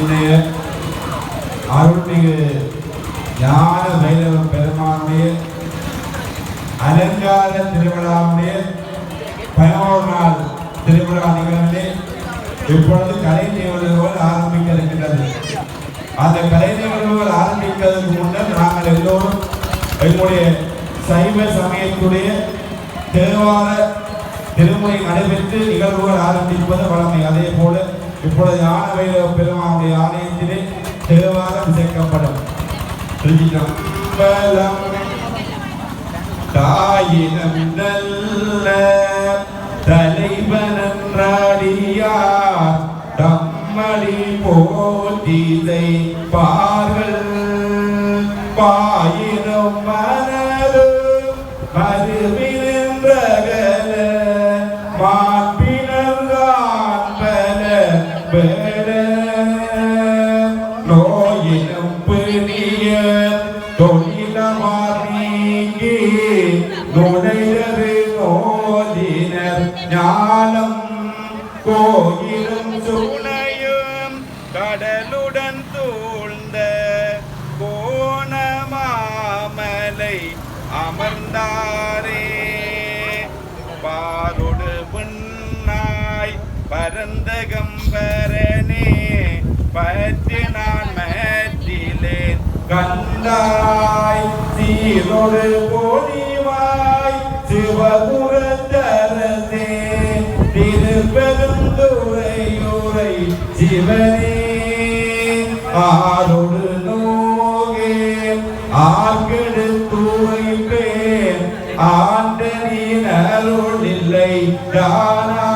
இன்றைய அருள்மிகு ஞான வைரவ பெருமானுடைய அலங்கார திருவிழாவுடைய பதினோரு நாள் திருவிழா நிகழ்விலே இப்பொழுது கலை நிகழ்வுகள் ஆரம்பிக்க இருக்கின்றது அந்த கலை நிகழ்வுகள் ஆரம்பிக்கிறதுக்கு முன்னர் நாங்கள் எல்லோரும் எங்களுடைய சைவ சமயத்துடைய தேவார திருமுறை நடைபெற்று நிகழ்வுகள் ஆரம்பிப்பது வழமை. அதே போல இப்பொழுது ஞான வைரவ பெருமானுடைய ஆலயத்திலே தேவாரம் சேர்க்கப்படும் திருச்சிற்றம்பலம். தாயினம் நல்ல தலைவனன்றாடியார் தம்மடி போட்டிதை பார்கள் பாயினும் மனதும் மறுவிரு தொழிலமார் நீங்கி நுழையது நோதினர் ஞானம் கோயிலும் துணையும் கடலுடன் தூழ்ந்த கோணமாமலை அமர்ந்தாரே பாரொடு பின்னாய் பரந்த கம்பரே கண்டாய் சீரொரு பொலிவாய் சிவபுரத்தரசே திருப்பெருந்துறையுரை சிவனே ஆரோடு நோகே ஆர்கெடுத்துரைப்பேன் ஆண்டனின் அருள் இல்லை தானா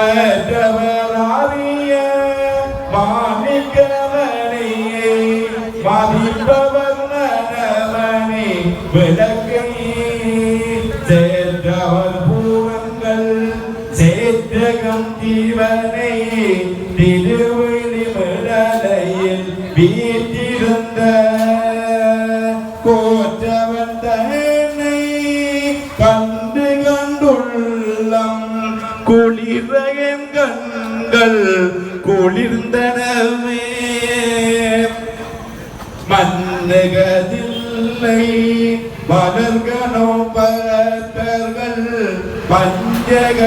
மற்றவர் அறிய மாணிக்கமணியை மதிப்பவர் குளிரகன் கண்கள் குளிர்ந்தனவே. மன்னகதில்லை மலர்களோ பரத்தர்கள் பஞ்சக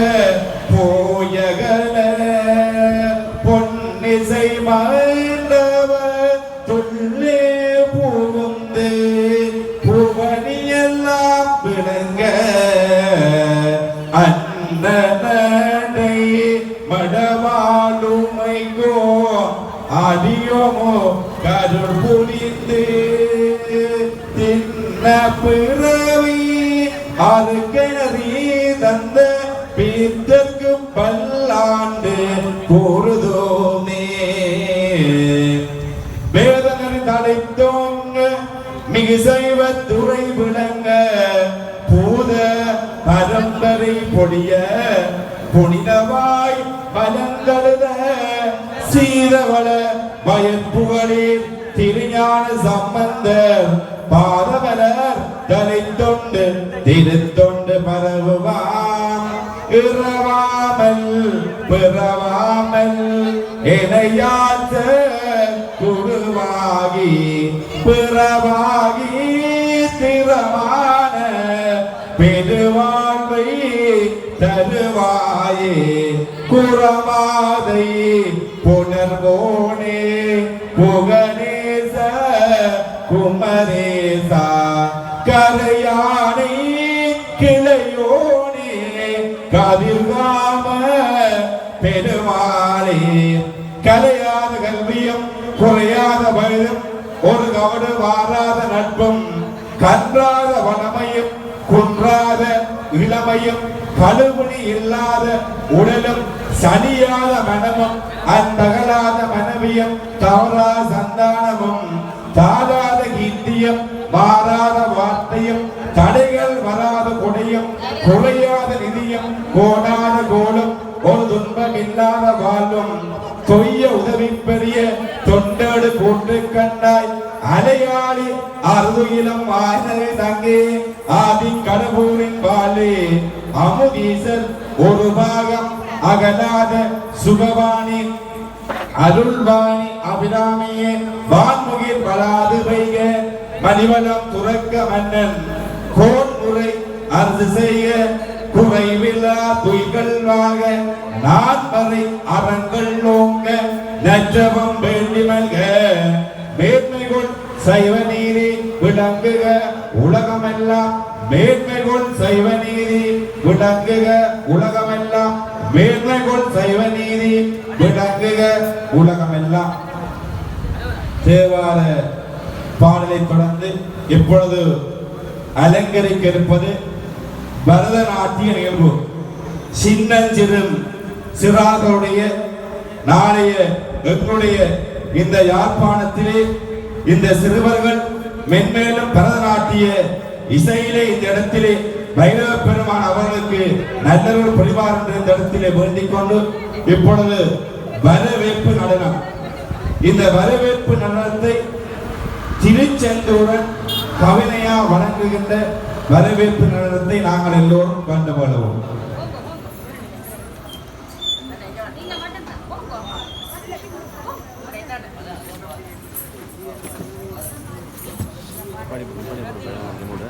அடியோமோ கருள் புரிந்து தின்ன பிறவி அது கிணறி தந்த பீத்தற்கு பல்லாண்டு கூறுதோமே வேதனரி தடைத்தோங்க மிகு செய்வ துறை விளங்க பூத பரம்பரை பொடிய புனிதவாய் பலங்கழுத சீரவள பயன்புகளில் திருஞான சம்பந்தர். பாதமலர் தலை திருத்தொண்டு பரவுவான் இறவாமல் பிறவாமல் இணையாச்ச குருவாகி பிறவாகி திறமான பெருவாழ்வை தருவாயே. குறவாதை புனர்வோனே புகனேச குமரேசா கரையானை கிளையோனே கதிர்காம பெருமாளே. கலையாத கல்வியும் குறையாத வயதும் ஒரு கவடு வாராத நட்பும் கன்றாத வனமையும் குன்றாத இளமையும் கழுவுணி இல்லாத உடலும் சனியாத மனமும் அந்தகலாத மனைவியும் தவறா சந்தானமும் தாராத கீர்த்தியம் மாறாத வார்த்தையும் தடைகள் வராத கொடையும் குறையாத நிதியம் கோடாத கோலும் ஒரு துன்பம் இல்லாத வாழும் தொய்ய உதவி பெரிய தொண்டோடு கூட்டு கண்டாய் அலையாளி அறுதுயிலும் ஆய்நரை தங்கே ஆதி கடவுளின் பாலே. அமுதீசர் ஒரு பாகம் அகலாத சுகவாணி அருள்வாணி அபிராமியே வான்முகில் வளாது வைக மணிவளம் துறக்க மன்னன் கோன்முறை அரசு செய்ய குறைவில்லா துய்கள் வாக நான்மறை அறங்கள் ஓங்க நற்றவம் வேண்டி மல்க மேன்மைகள் சைவ நீதி விளங்குக. உலகமெல்லாம் மேன்மை கொள் சைவ நீதி விளங்குக. உலகமெல்லாம் மேன்மை கொள் சைவ நீதி விளங்குக. உலகமெல்லாம். தேவார பாடலை தொடர்ந்து இப்பொழுது அலங்கரிக்க இருப்பது பரதநாட்டிய நிகழ்வு. சின்னஞ்சிறும் சிறார்களுடைய நாளைய எங்களுடைய இந்த யாழ்ப்பாணத்திலே இந்த சிறுவர்கள் மென்மேலும் பரதநாட்டிய இசையிலே இந்த இடத்திலே பைரவ பெருமான் அவர்களுக்கு நல்லொரு புரிவார் என்று இந்த இடத்திலே வேண்டிக் கொண்டு இப்பொழுது வரவேற்பு நடனம். இந்த வரவேற்பு நடனத்தை திருச்செந்தூரன் கவிதையா வழங்குகின்ற வரவேற்பு நடனத்தை நாங்கள் எல்லோரும் கண்டு கொள்வோம் நீங்க மட்டும் தான் போங்க